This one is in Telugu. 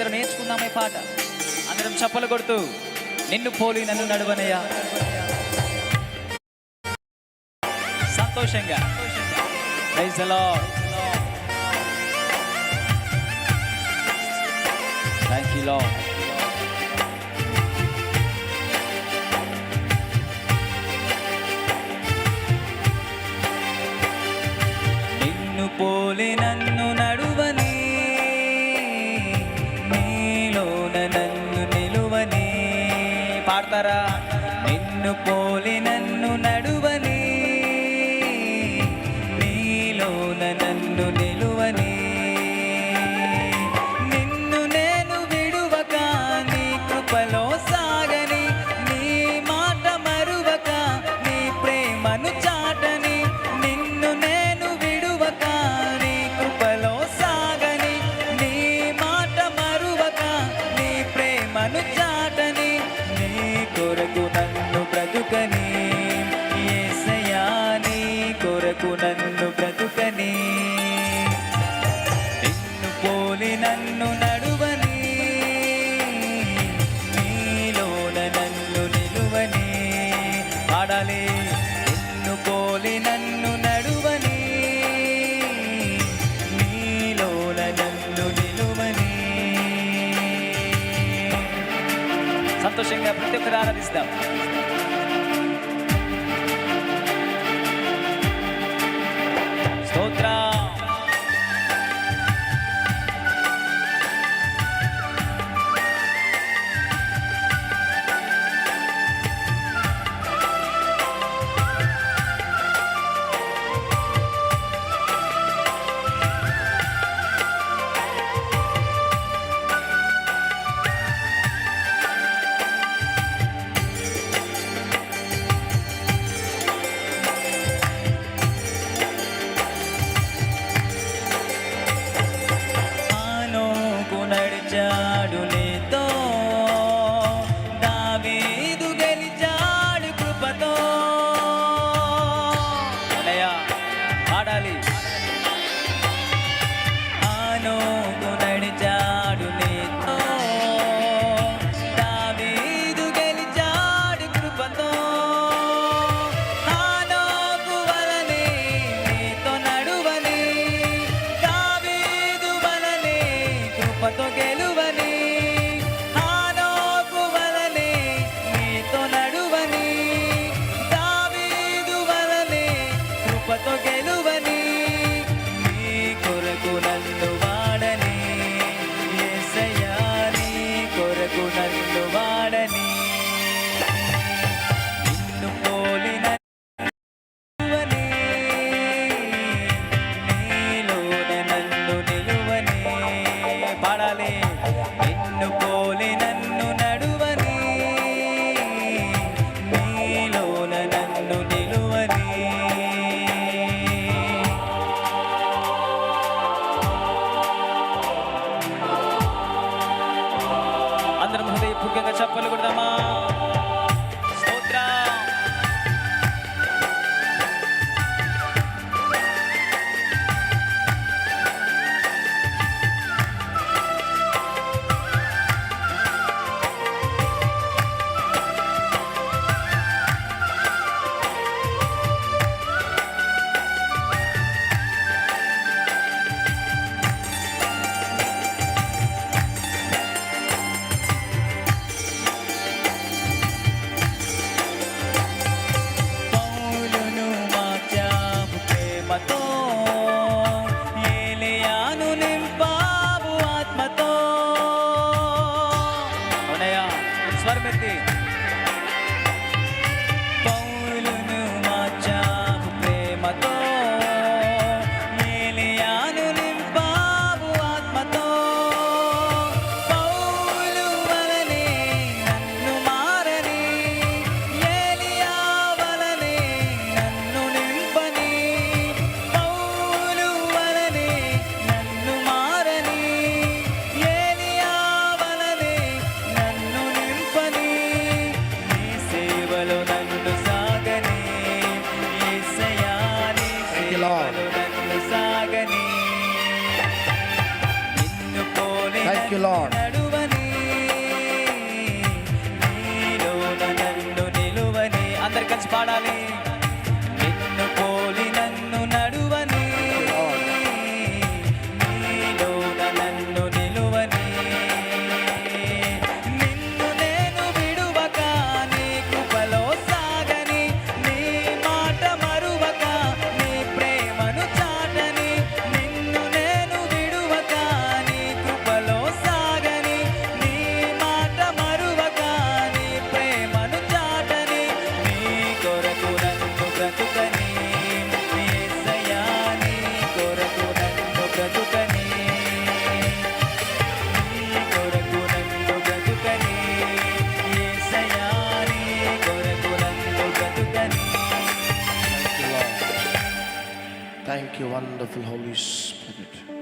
అందరం నేర్చుకుందాం ఈ పాట. అందరం చప్పలు కొడుతూ నిన్ను పోలి నన్ను నడువనయ్యా. సంతోషంగా. నిన్ను థ్యాంక్ పోలి నన్ను పాడతారా? నిన్ను పోలిన కొరకు నన్ను బ్రతుకని. నిన్ను పోలి నన్ను నడువని. నీలోన నన్ను నిలువని. ఆడాలి నిన్ను పోలి నన్ను నడువని. నీలోన నన్ను నిలువని. సంతోషంగా ప్రతి ఒక్కరు ఆరాధిస్తాం. ചാടുലേ చప్పలు కూడా Suárez Martí. Thank you lord నడువని నిలువని అందరు కలిసి పాడాలి. You, wonderful Holy Spirit.